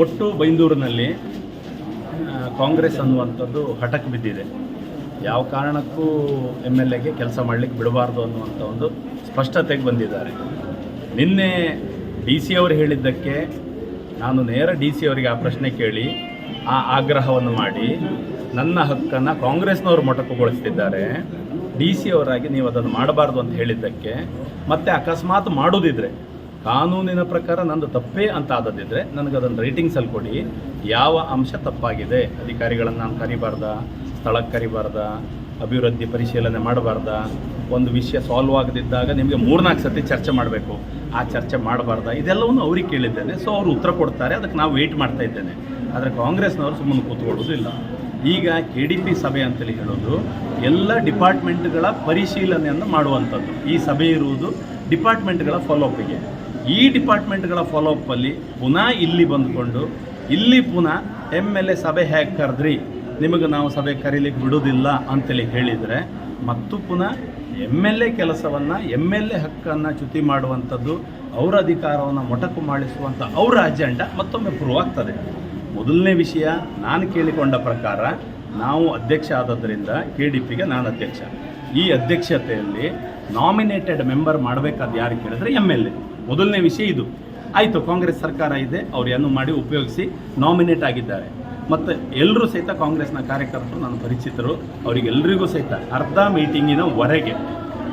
ಒಟ್ಟು ಬೈಂದೂರಿನಲ್ಲಿ ಕಾಂಗ್ರೆಸ್ ಅನ್ನುವಂಥದ್ದು ಹಠಕ್ಕೆ ಬಿದ್ದಿದೆ. ಯಾವ ಕಾರಣಕ್ಕೂ ಎಂ ಎಲ್ ಎಗೆ ಕೆಲಸ ಮಾಡಲಿಕ್ಕೆ ಬಿಡಬಾರ್ದು ಅನ್ನುವಂಥ ಒಂದು ಸ್ಪಷ್ಟತೆಗೆ ಬಂದಿದ್ದಾರೆ. ನಿನ್ನೆ ಡಿ ಸಿ ಅವರು ಹೇಳಿದ್ದಕ್ಕೆ ನಾನು ನೇರ ಡಿ ಸಿ ಅವರಿಗೆ ಆ ಪ್ರಶ್ನೆ ಕೇಳಿ, ಆ ಆಗ್ರಹವನ್ನು ಮಾಡಿ, ನನ್ನ ಹಕ್ಕನ್ನು ಕಾಂಗ್ರೆಸ್ನವರು ಮೊಟಕುಗೊಳಿಸ್ತಿದ್ದಾರೆ. ಡಿ ಸಿ ಅವರಾಗಿ ನೀವು ಅದನ್ನು ಮಾಡಬಾರ್ದು ಅಂತ ಹೇಳಿದ್ದಕ್ಕೆ, ಮತ್ತೆ ಅಕಸ್ಮಾತ್ ಮಾಡೋದಿದ್ರೆ ಕಾನೂನಿನ ಪ್ರಕಾರ ನಂದು ತಪ್ಪೇ ಅಂತ ಆದದ್ದಿದ್ರೆ ನನಗೆ ಅದನ್ನು ರೈಟಿಂಗ್ಸಲ್ಲಿ ಕೊಡಿ. ಯಾವ ಅಂಶ ತಪ್ಪಾಗಿದೆ? ಅಧಿಕಾರಿಗಳನ್ನು ನಾನು ಕರಿಬಾರ್ದ? ಸ್ಥಳಕ್ಕೆ ಕರಿಬಾರ್ದ? ಅಭಿವೃದ್ಧಿ ಪರಿಶೀಲನೆ ಮಾಡಬಾರ್ದ? ಒಂದು ವಿಷಯ ಸಾಲ್ವ್ ಆಗದಿದ್ದಾಗ ನಿಮಗೆ ಮೂರ್ನಾಲ್ಕು ಸತಿ ಚರ್ಚೆ ಮಾಡಬೇಕು. ಆ ಚರ್ಚೆ ಮಾಡಬಾರ್ದ? ಇದೆಲ್ಲವನ್ನು ಅವ್ರಿಗೆ ಕೇಳಿದ್ದೇನೆ. ಸೊ ಅವರು ಉತ್ತರ ಕೊಡ್ತಾರೆ. ಅದಕ್ಕೆ ನಾವು ವೆಯ್ಟ್ ಮಾಡ್ತಾ ಇದ್ದೇನೆ. ಆದರೆ ಕಾಂಗ್ರೆಸ್ನವರು ಸುಮ್ಮನೆ ಕೂತ್ಕೊಳ್ಳೋದು ಇಲ್ಲ. ಈಗ ಕೆ ಡಿ ಪಿ ಸಭೆ ಅಂತೇಳಿ ಹೇಳೋದು, ಎಲ್ಲ ಡಿಪಾರ್ಟ್ಮೆಂಟ್ಗಳ ಪರಿಶೀಲನೆಯನ್ನು ಮಾಡುವಂಥದ್ದು. ಈ ಸಭೆ ಇರುವುದು ಡಿಪಾರ್ಟ್ಮೆಂಟ್ಗಳ ಫಾಲೋಅಪ್ಪಿಗೆ ಈ ಡಿಪಾರ್ಟ್ಮೆಂಟ್ಗಳ ಫಾಲೋಅಪ್ಪಲ್ಲಿ ಪುನಃ ಇಲ್ಲಿ ಬಂದುಕೊಂಡು ಇಲ್ಲಿ ಪುನಃ ಎಂ ಎಲ್ ಎ ಸಭೆ ಹೇಗೆ ಕರೆದ್ರಿ? ನಿಮಗೆ ನಾವು ಸಭೆ ಕರೀಲಿಕ್ಕೆ ಬಿಡೋದಿಲ್ಲ ಅಂತೇಳಿ ಹೇಳಿದರೆ, ಮತ್ತು ಪುನಃ ಎಂ ಎಲ್ ಎ ಕೆಲಸವನ್ನು ಎಂ ಎಲ್ ಎ ಹಕ್ಕನ್ನು ಚ್ಯುತಿ ಮಾಡುವಂಥದ್ದು, ಅವರ ಅಧಿಕಾರವನ್ನು ಮೊಟಕು ಮಾಡಿಸುವಂಥ ಅವರ ಅಜೆಂಡಾ ಮತ್ತೊಮ್ಮೆ ಪ್ರೂವ್ ಆಗ್ತದೆ. ಮೊದಲನೇ ವಿಷಯ ನಾನು ಕೇಳಿಕೊಂಡ ಪ್ರಕಾರ, ನಾವು ಅಧ್ಯಕ್ಷ ಆದದ್ದರಿಂದ ಕೆ ಡಿ ಪಿಗೆ ನಾನು ಅಧ್ಯಕ್ಷ. ಈ ಅಧ್ಯಕ್ಷತೆಯಲ್ಲಿ ನಾಮಿನೇಟೆಡ್ ಮೆಂಬರ್ ಮಾಡಬೇಕಾದ ಯಾರು ಕೇಳಿದ್ರೆ ಎಂ ಎಲ್ ಎ ಮೊದಲನೇ ವಿಷಯ ಇದು. ಆಯಿತು, ಕಾಂಗ್ರೆಸ್ ಸರ್ಕಾರ ಇದೆ, ಅವ್ರು ಏನು ಮಾಡಿ ಉಪಯೋಗಿಸಿ ನಾಮಿನೇಟ್ ಆಗಿದ್ದಾರೆ. ಮತ್ತು ಎಲ್ಲರೂ ಸಹಿತ ಕಾಂಗ್ರೆಸ್ನ ಕಾರ್ಯಕರ್ತರು ನಾನು ಪರಿಚಿತರು ಅವರಿಗೆಲ್ಲರಿಗೂ ಸಹಿತ ಅರ್ಧ ಮೀಟಿಂಗಿನ ಹೊರಗೆ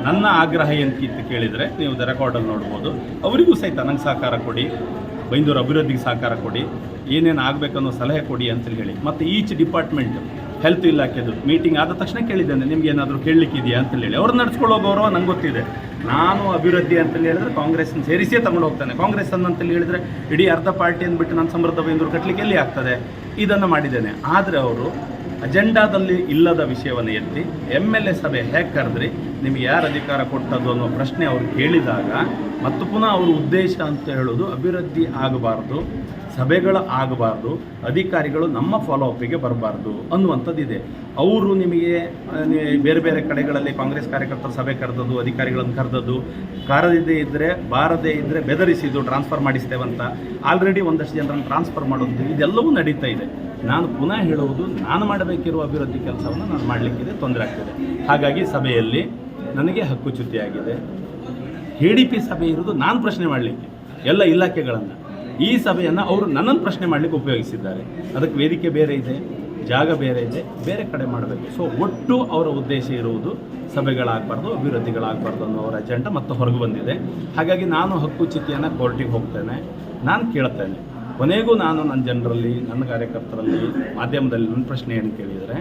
ನನ್ನ ಆಗ್ರಹ ಏನಕ್ಕಿಂತ ಕೇಳಿದರೆ ನೀವು ದ ರೆಕಾರ್ಡಲ್ಲಿ ನೋಡ್ಬೋದು. ಅವರಿಗೂ ಸಹಿತ ನನಗೆ ಸಹಕಾರ ಕೊಡಿ, ಬೈಂದೂರು ಅಭಿವೃದ್ಧಿಗೆ ಸಹಕಾರ ಕೊಡಿ. ಏನೇನು ಆಗಬೇಕನ್ನೋ ಸಲಹೆ ಕೊಡಿ ಅಂತೇಳಿ ಹೇಳಿ. ಮತ್ತು ಈಚ್ ಡಿಪಾರ್ಟ್ಮೆಂಟ್ ಹೆಲ್ತ್ ಇಲಾಖೆದು ಮೀಟಿಂಗ್ ಆದ ತಕ್ಷಣ ಕೇಳಿದ್ದೇನೆ, ನಿಮ್ಗೆ ಏನಾದರೂ ಕೇಳಲಿಕ್ಕಿದೆಯಾ ಅಂತೇಳಿ ಹೇಳಿ. ಅವ್ರು ನಡ್ಸ್ಕೊಳ್ಳೋ ಗೌರವ ನಂಗೆ ಗೊತ್ತಿದೆ. ನಾನು ಅಭಿವೃದ್ಧಿ ಅಂತೇಳಿ ಹೇಳಿದ್ರೆ ಕಾಂಗ್ರೆಸ್ನ ಸೇರಿಸೇ ತಗೊಂಡು ಹೋಗ್ತಾನೆ. ಕಾಂಗ್ರೆಸ್ ಅಂತೇಳಿ ಹೇಳಿದ್ರೆ ಇಡೀ ಅರ್ಧ ಪಾರ್ಟಿಯನ್ನು ಬಿಟ್ಟು ನಾನು ಸಮೃದ್ಧ ಕಟ್ಟಲಿಕ್ಕೆ ಎಲ್ಲಿ ಆಗ್ತದೆ? ಇದನ್ನು ಮಾಡಿದ್ದೇನೆ. ಆದರೆ ಅವರು ಅಜೆಂಡಾದಲ್ಲಿ ಇಲ್ಲದ ವಿಷಯವನ್ನು ಎತ್ತಿ ಎಂ ಎಲ್ ಎ ಸಭೆ ಹೇಗೆ ಕರೆದ್ರಿ, ನಿಮಗೆ ಯಾರು ಅಧಿಕಾರ ಕೊಟ್ಟದ್ದು ಅನ್ನೋ ಪ್ರಶ್ನೆ ಅವರು ಕೇಳಿದಾಗ ಮತ್ತು ಪುನಃ ಅವ್ರ ಉದ್ದೇಶ ಅಂತ ಹೇಳೋದು ಅಭಿವೃದ್ಧಿ ಆಗಬಾರ್ದು. ಸಭೆಗಳು ಆಗಬಾರ್ದು, ಅಧಿಕಾರಿಗಳು ನಮ್ಮ ಫಾಲೋಅಪ್ಪಿಗೆ ಬರಬಾರ್ದು ಅನ್ನುವಂಥದ್ದಿದೆ. ಅವರು ನಿಮಗೆ ಬೇರೆ ಬೇರೆ ಕಡೆಗಳಲ್ಲಿ ಕಾಂಗ್ರೆಸ್ ಕಾರ್ಯಕರ್ತರ ಸಭೆ ಕರೆದದ್ದು, ಅಧಿಕಾರಿಗಳನ್ನು ಕರೆದದ್ದು ಕಾರದಿದೆ ಇದ್ದರೆ ಬಾರದೇ ಇದ್ದರೆ ಬೆದರಿಸಿದ್ದು ಟ್ರಾನ್ಸ್ಫರ್ ಮಾಡಿಸ್ತೇವಂತ ಆಲ್ರೆಡಿ ಒಂದಷ್ಟು ಜನರನ್ನು ಟ್ರಾನ್ಸ್ಫರ್ ಮಾಡೋದು, ಇದೆಲ್ಲವೂ ನಡೀತಾ ಇದೆ. ನಾನು ಪುನಃ ಹೇಳುವುದು, ನಾನು ಮಾಡಬೇಕಿರುವ ಅಭಿವೃದ್ಧಿ ಕೆಲಸವನ್ನು ನಾನು ಮಾಡಲಿಕ್ಕಿದೆ, ತೊಂದರೆ ಆಗ್ತಿದೆ. ಹಾಗಾಗಿ ಸಭೆಯಲ್ಲಿ ನನಗೆ ಹಕ್ಕುಚ್ಯುತಿಯಾಗಿದೆ ಕೆ ಡಿ ಪಿ ಸಭೆ ಇರೋದು ನಾನು ಪ್ರಶ್ನೆ ಮಾಡಲಿಕ್ಕೆ, ಎಲ್ಲ ಇಲಾಖೆಗಳನ್ನು. ಈ ಸಭೆಯನ್ನು ಅವರು ನನ್ನನ್ನು ಪ್ರಶ್ನೆ ಮಾಡಲಿಕ್ಕೆ ಉಪಯೋಗಿಸಿದ್ದಾರೆ. ಅದಕ್ಕೆ ವೇದಿಕೆ ಬೇರೆ ಇದೆ, ಜಾಗ ಬೇರೆ ಇದೆ, ಬೇರೆ ಕಡೆ ಮಾಡಬೇಕು. ಸೊ ಒಟ್ಟು ಅವರ ಉದ್ದೇಶ ಇರುವುದು ಸಭೆಗಳಾಗಬಾರ್ದು, ಅಭಿವೃದ್ಧಿಗಳಾಗಬಾರ್ದು ಅನ್ನೋ ಅವರ ಅಜೆಂಡಾ ಮತ್ತು ಹೊರಗೆ ಬಂದಿದೆ. ಹಾಗಾಗಿ ನಾನು ಹಕ್ಕುಚ್ಯುತಿಯನ್ನು ಕೋರ್ಟಿಗೆ ಹೋಗ್ತೇನೆ. ನಾನು ಕೇಳ್ತೇನೆ. ಕೊನೆಗೂ ನಾನು ನನ್ನ ಜನರಲ್ಲಿ ನನ್ನ ಕಾರ್ಯಕರ್ತರಲ್ಲಿ ಮಾಧ್ಯಮದಲ್ಲಿ ನನ್ನ ಪ್ರಶ್ನೆ ಏನು ಕೇಳಿದರೆ,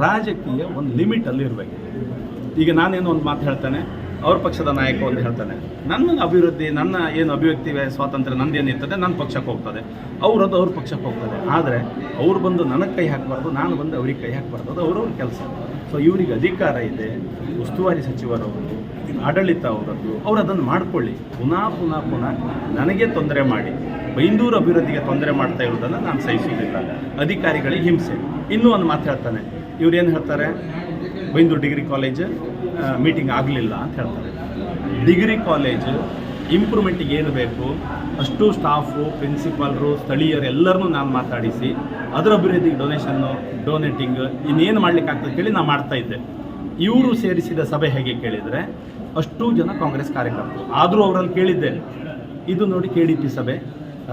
ರಾಜಕೀಯ ಒಂದು ಲಿಮಿಟಲ್ಲಿ ಇರಬೇಕು. ಈಗ ನಾನೇನು ಒಂದು ಮಾತು ಹೇಳ್ತೇನೆ? ಅವ್ರ ಪಕ್ಷದ ನಾಯಕ ಒಂದು ಹೇಳ್ತಾನೆ, ನನ್ನ ಅಭಿವೃದ್ಧಿ, ನನ್ನ ಏನು ಅಭಿವ್ಯಕ್ತಿ ಸ್ವಾತಂತ್ರ್ಯ ನಂದೇನು ಇರ್ತದೆ ನನ್ನ ಪಕ್ಷಕ್ಕೆ ಹೋಗ್ತದೆ. ಅವ್ರದ್ದು ಅವ್ರ ಪಕ್ಷಕ್ಕೆ ಹೋಗ್ತದೆ. ಆದರೆ ಅವ್ರು ಬಂದು ನನಗೆ ಕೈ ಹಾಕಬಾರ್ದು, ನಾನು ಬಂದು ಅವ್ರಿಗೆ ಕೈ ಹಾಕಬಾರ್ದು, ಅದು ಅವ್ರವ್ರ ಕೆಲಸ. ಸೊ ಇವರಿಗೆ ಅಧಿಕಾರ ಇದೆ, ಉಸ್ತುವಾರಿ ಸಚಿವರವರು, ಆಡಳಿತ ಅವರದ್ದು, ಅವ್ರು ಅದನ್ನು ಮಾಡ್ಕೊಳ್ಳಿ. ಪುನಃ ಪುನಃ ಪುನಃ ನನಗೆ ತೊಂದರೆ ಮಾಡಿ. ಬೈಂದೂರು ಅಭಿವೃದ್ಧಿಗೆ ತೊಂದರೆ ಮಾಡ್ತಾ ಇರೋದನ್ನು ನಾನು ಸಹಿಸುವುದಿಲ್ಲ. ಅಧಿಕಾರಿಗಳಿಗೆ ಹಿಂಸೆ. ಇನ್ನೂ ಒಂದು ಮಾತು ಹೇಳ್ತಾನೆ. ಇವ್ರು ಏನು ಹೇಳ್ತಾರೆ? ಬೈಂದೂರು ಡಿಗ್ರಿ ಕಾಲೇಜ್ ಮೀಟಿಂಗ್ ಆಗಲಿಲ್ಲ ಅಂತ ಹೇಳ್ತಾರೆ. ಡಿಗ್ರಿ ಕಾಲೇಜ್ ಇಂಪ್ರೂವ್ಮೆಂಟಿಗೆ ಏನು ಬೇಕು? ಅಷ್ಟು ಸ್ಟಾಫು ಪ್ರಿನ್ಸಿಪಾಲ್ರು ಸ್ಥಳೀಯರು ಎಲ್ಲರನ್ನೂ ನಾನು ಮಾತಾಡಿಸಿ, ಅದರ ಅಭಿವೃದ್ಧಿಗೆ ಡೊನೇಷನ್ನು ಡೊನೇಟಿಂಗ್ ಇನ್ನೇನು ಮಾಡ್ಲಿಕ್ಕೆ ಆಗ್ತದೆ ಕೇಳಿ ನಾನು ಮಾಡ್ತಾ ಇದ್ದೆ. ಇವರು ಸೇರಿಸಿದ ಸಭೆ ಹೇಗೆ ಕೇಳಿದರೆ, ಅಷ್ಟು ಜನ ಕಾಂಗ್ರೆಸ್ ಕಾರ್ಯಕರ್ತರು. ಆದರೂ ಅವರಲ್ಲಿ ಕೇಳಿದ್ದೆ. ಇದು ನೋಡಿ ಕೆ ಡಿ ಪಿ ಸಭೆ,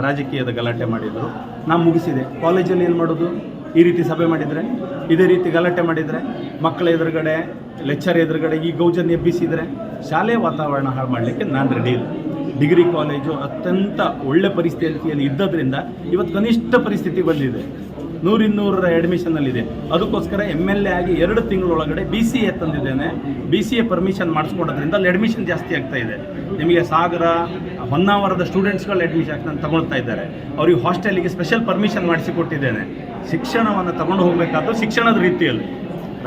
ರಾಜಕೀಯದ ಗಲಾಟೆ ಮಾಡಿದರು. ನಾನು ಮುಗಿಸಿದೆ. ಕಾಲೇಜಲ್ಲಿ ಏನು ಮಾಡೋದು? ಈ ರೀತಿ ಸಭೆ ಮಾಡಿದರೆ, ಇದೇ ರೀತಿ ಗಲಾಟೆ ಮಾಡಿದರೆ, ಮಕ್ಕಳ ಎದುರುಗಡೆ ಲೆಕ್ಚರ್ ಎದುರುಗಡೆ ಈ ಗೌಜನ್ ಎಬ್ಬಿಸಿದರೆ ಶಾಲೆ ವಾತಾವರಣ ಹಾಳು ಮಾಡಲಿಕ್ಕೆ ನಾನು ರೆಡಿ ಇಲ್ಲ. ಡಿಗ್ರಿ ಕಾಲೇಜು ಅತ್ಯಂತ ಒಳ್ಳೆ ಪರಿಸ್ಥಿತಿಯಲ್ಲಿ ಇದ್ದದ್ರಿಂದ ಇವತ್ತು ಕನಿಷ್ಠ ಪರಿಸ್ಥಿತಿ ಬಂದಿದೆ. ನೂರಿನ್ನೂರರ ಅಡ್ಮಿಷನಲ್ಲಿದೆ ಅದಕ್ಕೋಸ್ಕರ ಎಂ ಎಲ್ ಎ ಆಗಿ ಎರಡು ತಿಂಗಳೊಳಗಡೆ ಬಿ ಸಿ ಎ ತಂದಿದ್ದೇನೆ. ಬಿ ಸಿ ಎ ಪರ್ಮಿಷನ್ ಮಾಡಿಸ್ಕೊಡೋದ್ರಿಂದ ಅಲ್ಲಿ ಅಡ್ಮಿಷನ್ ಜಾಸ್ತಿ ಆಗ್ತಾ ಇದೆ. ನಿಮಗೆ ಸಾಗರ ಹೊನ್ನಾವರದ ಸ್ಟೂಡೆಂಟ್ಸ್ಗಳು ಅಡ್ಮಿಷನ್ ತಗೊಳ್ತಾ ಇದ್ದಾರೆ. ಅವ್ರಿಗೆ ಹಾಸ್ಟೆಲಿಗೆ ಸ್ಪೆಷಲ್ ಪರ್ಮಿಷನ್ ಮಾಡಿಸಿಕೊಟ್ಟಿದ್ದೇನೆ ಶಿಕ್ಷಣವನ್ನು ತಗೊಂಡು ಹೋಗಬೇಕಾದ್ರು ಶಿಕ್ಷಣದ ರೀತಿಯಲ್ಲಿ.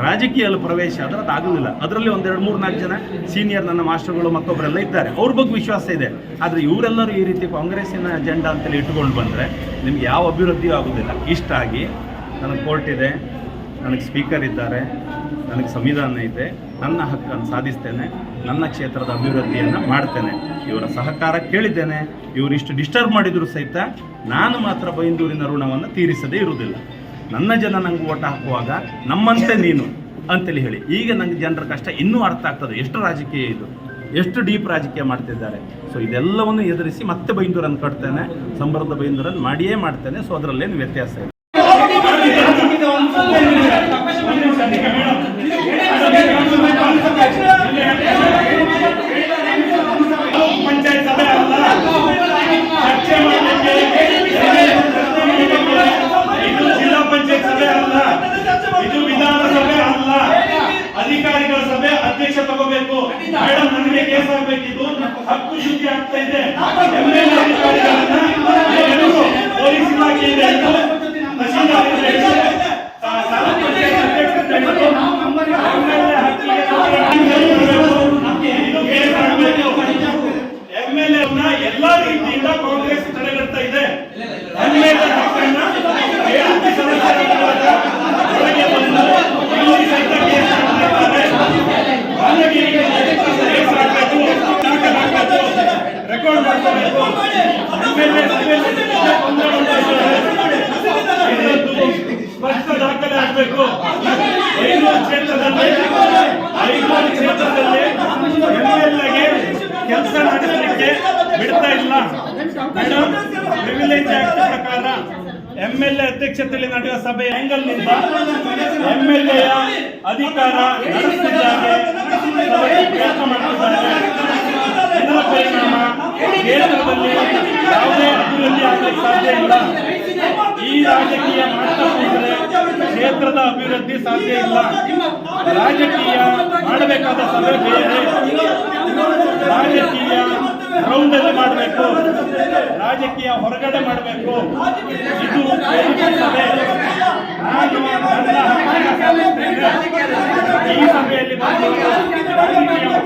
ರಾಜಕೀಯದಲ್ಲಿ ಪ್ರವೇಶ ಆದರೆ ಅದು ಆಗಲಿಲ್ಲ ಅದರಲ್ಲಿ ಒಂದೆರಡು ಮೂರು, ನಾಲ್ಕು ಜನ ಸೀನಿಯರ್ ನನ್ನ ಮಾಸ್ಟರ್ಗಳು ಮತ್ತೊಬ್ಬರೆಲ್ಲ ಇದ್ದಾರೆ. ಅವ್ರ ಬಗ್ಗೆ ವಿಶ್ವಾಸ ಇದೆ. ಆದರೆ ಇವರೆಲ್ಲರೂ ಈ ರೀತಿ ಕಾಂಗ್ರೆಸ್ಸಿನ ಅಜೆಂಡಾ ಅಂತೇಳಿ ಇಟ್ಕೊಂಡು ಬಂದರೆ ನಿಮ್ಗೆ ಯಾವ ಅಭಿವೃದ್ಧಿಯೂ ಆಗೋದಿಲ್ಲ. ಇಷ್ಟಾಗಿ ನನಗೆ ಕೋರ್ಟ್ ಇದೆ, ನನಗೆ ಸ್ಪೀಕರ್ ಇದ್ದಾರೆ, ನನಗೆ ಸಂವಿಧಾನ ಇದೆ. ನನ್ನ ಹಕ್ಕನ್ನು ಸಾಧಿಸ್ತೇನೆ, ನನ್ನ ಕ್ಷೇತ್ರದ ಅಭಿವೃದ್ಧಿಯನ್ನು ಮಾಡ್ತೇನೆ. ಇವರ ಸಹಕಾರ ಕೇಳಿದ್ದೇನೆ, ಇವರು ಇಷ್ಟು ಡಿಸ್ಟರ್ಬ್ ಮಾಡಿದರೂ ಸಹಿತ ನಾನು ಮಾತ್ರ ಬೈಂದೂರಿನ ಋಣವನ್ನು ತೀರಿಸದೇ ಇರುವುದಿಲ್ಲ. ನನ್ನ ಜನ ನಂಗೆ ಓಟ ಹಾಕುವಾಗ ನಮ್ಮಂತೆ ನೀನು ಅಂತೇಳಿ ಹೇಳಿ. ಈಗ ನಂಗೆ ಜನರ ಕಷ್ಟ ಇನ್ನೂ ಅರ್ಥ ಆಗ್ತದೆ. ಎಷ್ಟು ರಾಜಕೀಯ ಇದು? ಎಷ್ಟು ಡೀಪ್ ರಾಜಕೀಯ ಮಾಡ್ತಿದ್ದಾರೆ? ಸೊ ಇದೆಲ್ಲವನ್ನು ಎದುರಿಸಿ ಮತ್ತೆ ಬೈಂದೂರನ್ನು ಕಟ್ತೇನೆ ಸಮೃದ್ಧ ಬೈಂದೂರನ್ನು ಮಾಡಿಯೇ ಮಾಡ್ತೇನೆ. ಸೊ ಅದರಲ್ಲೇನು ವ್ಯತ್ಯಾಸ ಇಲ್ಲ ಪಂಚಾಯತ್ ಸಭೆ ಅಲ್ಲ ಚರ್ಚೆ ಮಾಡಲಿಕ್ಕೆ ಇದು ಜಿಲ್ಲಾ ಪಂಚಾಯತ್ ಸಭೆ ಅಲ್ಲ ಇದು ವಿಧಾನಸಭೆ ಅಲ್ಲ ಅಧಿಕಾರಿಗಳ ಸಭೆ ಅಧ್ಯಕ್ಷ ತಗೋಬೇಕು ಮೇಡಮ್ ನನಗೆ ಕೇಸ್ ಆಗ್ಬೇಕಿದ್ದು ಹಕ್ಕು ಶುದ್ಧಿ ಆಗ್ತಾ ಇದೆ MLA ಅಧಿಕಾರಿಗಳನ್ನ ಎದುರು ಪೊಲೀಸ್ ಇಲಾಖೆಯಿಂದ ಹಿಡಿದು ತಹಶೀಲ್ದಾರ್ ಇಂದ ಹಿಡಿದು, ಆ, ತಾಲೂಕು ಪಂಚಾಯತ್ ಅಧ್ಯಕ್ಷರಿಂದ ಹಿಡಿದು, MLA ಹಕ್ಕಿಗೆ ಇದು ಕೇಸ್ ಆಗ್ಬೇಕು ಎಂಎಲ್ಎ ಎಲ್ಲಾ ರೀತಿಯಿಂದ ಕಾಂಗ್ರೆಸ್ ತಡೆಗಟ್ಟ ಇದೆ ಎಂಎಲ್ಎ ಹಕ್ಕನ್ನ ALP ಸದಸ್ಯರ ಮೂಲಕ ಹೊರಗೆ ಬಂದು ಇಲ್ಲಿ ಸಹಿತ ಕೇಸ್ ಮಾಡ್ತಾ ಇದ್ದಾರೆ. ಹಾಗಾಗಿ ಕೇಸ್ ಹಾಕ್ಬೇಕು, ದಾಖಲಾಗಬೇಕು, ರೆಕಾರ್ಡ್ ಮಾಡ್ಕೋಬೇಕು ಎಂಎಲ್ಎ ಸಭೆಯಲ್ಲಿ ತೊಂದರೆ ಮಾಡ್ತಾ ಇದ್ದಾರೆ. ಇದೊಂದು ಸ್ಪಷ್ಟ ದಾಖಲೆ ಆಗಬೇಕು ಐನೂರು ಕ್ಷೇತ್ರದಲ್ಲಿ ಐನೂರು ಕ್ಷೇತ್ರದಲ್ಲಿ ಎಂಎಲ್ಎಗೆ ಕೆಲಸ ನಡೆಸಲಿಕ್ಕೆ ಬಿಡ್ತಾ ಇಲ್ಲ ಮೇಡಮ್ ಪ್ರಿವಿಲೇಜ್ ಆಕ್ಟ್ ಪ್ರಕಾರ ಎಂಎಲ್ಎ ಅಧ್ಯಕ್ಷತೆಯಲ್ಲಿ ನಡೆಯುವ ಸಭೆ ಆಂಗಲ್ನಿಂದ ಎಂಎಲ್ಎಯ ಅಧಿಕಾರ ನಡೆಸಿದ್ದಾರೆ ಪ್ರಯತ್ನ ಮಾಡ್ತಿದ್ದಾರೆ. ಯಾವುದೇ ಅಭಿವೃದ್ಧಿ ಆಗಲಿಕ್ಕೆ ಸಾಧ್ಯ ಇಲ್ಲ. ಈ ರಾಜಕೀಯ ಮಾಡ್ತಾ ಹೋದರೆ ಕ್ಷೇತ್ರದ ಅಭಿವೃದ್ಧಿ ಸಾಧ್ಯ ಇಲ್ಲ. ರಾಜಕೀಯ ಮಾಡಬೇಕಾದ ಸಭೆ ಬೇರೆ. ರಾಜಕೀಯ ಗ್ರೌಂಡಲ್ಲಿ ಮಾಡಬೇಕು. ರಾಜಕೀಯ ಹೊರಗಡೆ ಮಾಡಬೇಕು. ಇದು ಸಭೆ. ನಾನು ನನ್ನ ಈ ಸಭೆಯಲ್ಲಿ ಭಾಗವಹಿಸಿ